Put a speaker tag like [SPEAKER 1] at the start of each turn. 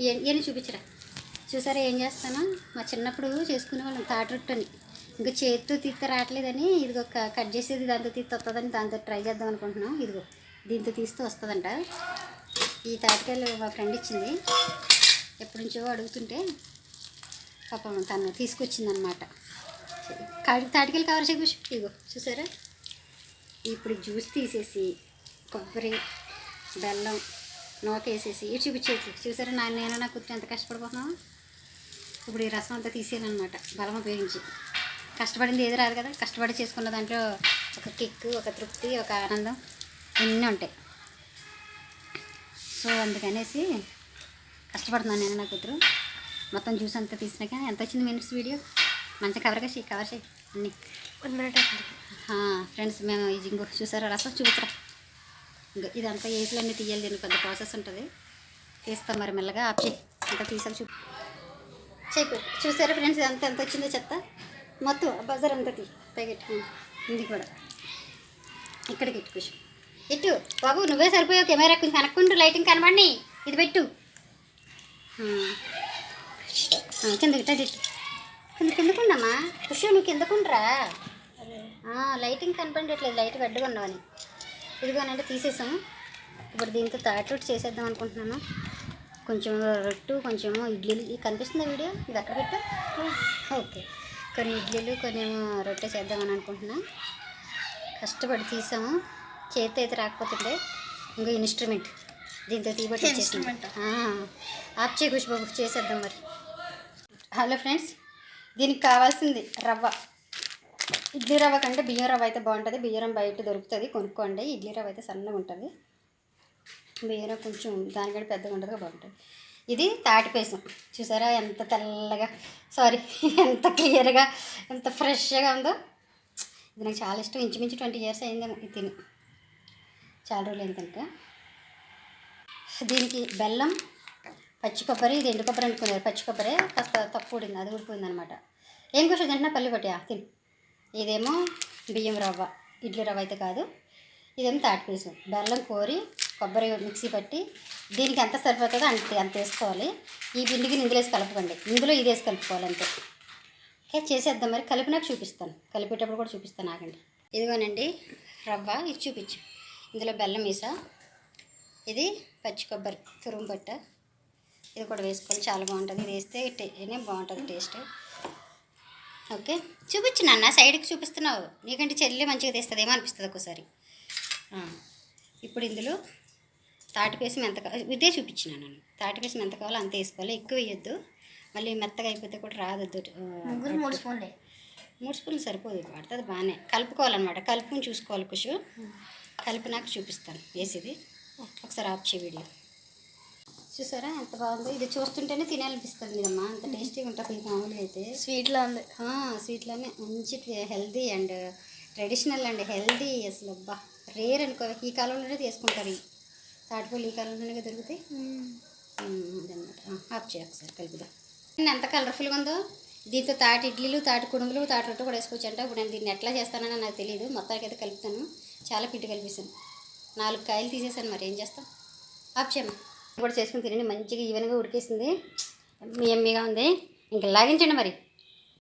[SPEAKER 1] ఇవన్నీ చూపించరా? చూసారా ఏం చేస్తాను? మా చిన్నప్పుడు చేసుకునే వాళ్ళం తాటరొట్టని ఇంకా చేతితో తీస్తే రావట్లేదని ఇదిగో క- కట్ చేసేది దాంతో తీస్తే వస్తుందని దాంతో ట్రై చేద్దాం అనుకుంటున్నాం. ఇదిగో దీంతో తీస్తే వస్తుందంట. ఈ తాటికాయలు మా ఫ్రెండ్ ఇచ్చింది. ఎప్పటి నుంచో అడుగుతుంటే పాపం తను తీసుకొచ్చిందనమాట. కాడి తాటికాయలు కవర్ చేకూసి ఇగో చూసారా? ఇప్పుడు జ్యూస్ తీసేసి కొబ్బరి బెల్లం నోకేసేసి ఇటు చూపించేసి చూసారా నా నేను నా కూర్చొని ఎంత కష్టపడిపోతున్నావు ఇప్పుడు ఈ రసం అంతా తీసేయాలన్నమాట బలం ఉపయోగించి. కష్టపడింది ఏది రాదు కదా కష్టపడి చేసుకున్న దాంట్లో ఒక కిక్ ఒక తృప్తి ఒక ఆనందం అన్నీ ఉంటాయి. సో అందుకనేసి కష్టపడుతున్నాను నేను నా కూతురు. మొత్తం జ్యూస్ అంతా తీసినాక ఎంత వచ్చింది మినిట్స్ వీడియో? మంచిగా కవర్ చేసి కవర్ చేయి అన్నీ. ఫ్రెండ్స్ మేము ఇది ఇంకో చూసారా? రసం చూపుతారా ఇంకా ఇదంతా ఏసులన్నీ తీయాలి దీనికి పెద్ద ప్రాసెస్ ఉంటుంది. తీస్తాం మరి మెల్లగా. ఆప్ చేయి. అంతా తీసాక చూ చెప్పు చూసారా ఫ్రెండ్స్ ఇదంతా ఎంత వచ్చిందో చెత్త? మొత్తం బజార్ అంతా తీ. పైకెట్టు ఇది కూడా. ఇక్కడికి ఇట్టు కూర్చో ఇటు. బాబు నువ్వే సరిపోయావు. కెమెరా కొంచెం కనుక్కుంటూ. లైటింగ్ కనబడి ఇది పెట్టు. కింద కిందకి ఇట్టు కింద కిందకుండమ్మా ఖుషి నువ్వు కిందకుండ్రా లైటింగ్ కనపడట్లేదు. లైట్ గడ్డగా ఉండవని ఇదిగోనంటే తీసేసాం. ఇప్పుడు దీంతో తాటూట్ చేసేద్దాం అనుకుంటున్నాను. కొంచెం రొట్టు కొంచెం ఇడ్లీలు. కనిపిస్తుందా వీడియో? ఇది అక్కడ పెట్టు? ఓకే. కొన్ని ఇడ్లీలు కొన్ని ఏమో రొట్టె చేద్దామని అనుకుంటున్నా. కష్టపడి తీసాము. చేతి అయితే రాకపోతుండే. ఇంకో ఇన్స్ట్రుమెంట్ దీంతో తీబట్టి? ఆప్ చేయ బాబు చేసేద్దాం మరి. హలో ఫ్రెండ్స్ దీనికి కావాల్సింది రవ్వ. ఇడ్లీ రవ్వ కంటే బియ్యం రవ్వ అయితే బాగుంటుంది. బియ్యం బయట దొరుకుతుంది. కొనుక్కోండి. ఇడ్లీ రవ్వ అయితే సన్నగా ఉంటుంది. బియ్యం రవ్వ కొంచెం దానికంటే పెద్దగా ఉంటుంది బాగుంటుంది. ఇది తాటిపేసం చూసారా ఎంత తెల్లగా సారీ ఎంత క్లియర్గా ఎంత ఫ్రెష్గా ఉందో. ఇది నాకు చాలా ఇష్టం. ఇంచుమించు ట్వంటీ ఇయర్స్ అయిందేమో ఇది తిని. చాలా రోజులు అయింది కనుక దీనికి బెల్లం పచ్చి కొబ్బరి ఇది ఎండు కొబ్బరి అనుకున్నారు. పచ్చి కొబ్బరి కాస్త తక్కువ ఉడింది అది ఊడిపోయింది అనమాట ఏం కోసం తింటున్నా పల్లి పట్టియా తిని. ఇదేమో బియ్యం రవ్వ ఇడ్లీ రవ్వ అయితే కాదు. ఇదేమో తాటిపీసు బెల్లం కోరి కొబ్బరి మిక్సీ పట్టి దీనికి ఎంత సరిపోతుందో అంత అంత వేసుకోవాలి. ఈ పిండికి ఇందులో వేసి కలపకండి. ఇందులో ఇది వేసి కలుపుకోవాలి అంతే. ఓకే చేసేద్దాం మరి. కలిపినాక చూపిస్తాను. కలిపేటప్పుడు కూడా చూపిస్తాను ఆగండి. ఇదిగోనండి రవ్వ ఇది చూపించు. ఇందులో బెల్లం వేసా ఇది పచ్చి కొబ్బరి తురుము పట్ట. ఇది కూడా వేసుకోవాలి చాలా బాగుంటుంది. ఇది వేస్తే టే బాగుంటుంది టేస్ట్. ఓకే. చూపించు నాన్న సైడ్కి చూపిస్తున్నావు. నీకంటే చెల్లి మంచిగా తీస్తుందేమో అనిపిస్తుంది ఒక్కోసారి. ఆ, ఇప్పుడు ఇందులో తాటిపేసి ఎంత కావాలి ఇదే చూపించినా నేను. తాటిపేసి ఎంత కావాలో అంత వేసుకోవాలి. ఎక్కువ వేయొద్దు. మళ్ళీ మెత్తగా అయిపోతే కూడా రాదొద్దు.
[SPEAKER 2] మూడు స్పూన్లే.
[SPEAKER 1] మూడు స్పూన్లు సరిపోదు పడుతుంది బాగానే. కలుపుకోవాలన్నమాట. కలుపుని చూసుకోవాలి కుషు కలిపినాక చూపిస్తాను. వేసేది. ఒకసారి ఆఫ్ చేయ వీడియో. చూసారా? ఎంత బాగుందో. ఇది చూస్తుంటేనే తినాలనిపిస్తుంది మీరమ్మా అంత టేస్టీగా ఉంటుంది మామూలుగా అయితే.
[SPEAKER 2] స్వీట్లో ఉంది.
[SPEAKER 1] స్వీట్లోనే. మంచి healthy and traditional and healthy అసలు. అబ్బా రేర్ అనుకో. ఈ కాలంలోనే తీసుకుంటారు ఈ తాటిపూలు ఈ కాలంలోనే దొరుకుతాయి. అదనమాట. ఆఫ్ చేయ ఒకసారి కలుపుదాం. ఎంత కలర్ఫుల్గా ఉందో. దీంతో తాటి ఇడ్లీలు తాటి కుడుములు తాటి రొట్టె కూడా వేసుకోవచ్చు అంట ఇప్పుడు నేను దీన్ని ఎట్లా చేస్తానని నాకు తెలియదు మొత్తానికి అయితే కలుపుతాను. చాలా పిండి కలిపిస్తాను నాలుగు కాయలు తీసేసాను మరి ఏం చేస్తాం? ఆఫ్ చేయమ్మా కూడా చేసుకుని తినండి. మంచిగా ఈవెన్గా ఉడికేసింది. ఎమ్మి ఎమ్మిగా ఉంది. ఇంకా లాగించండి మరి.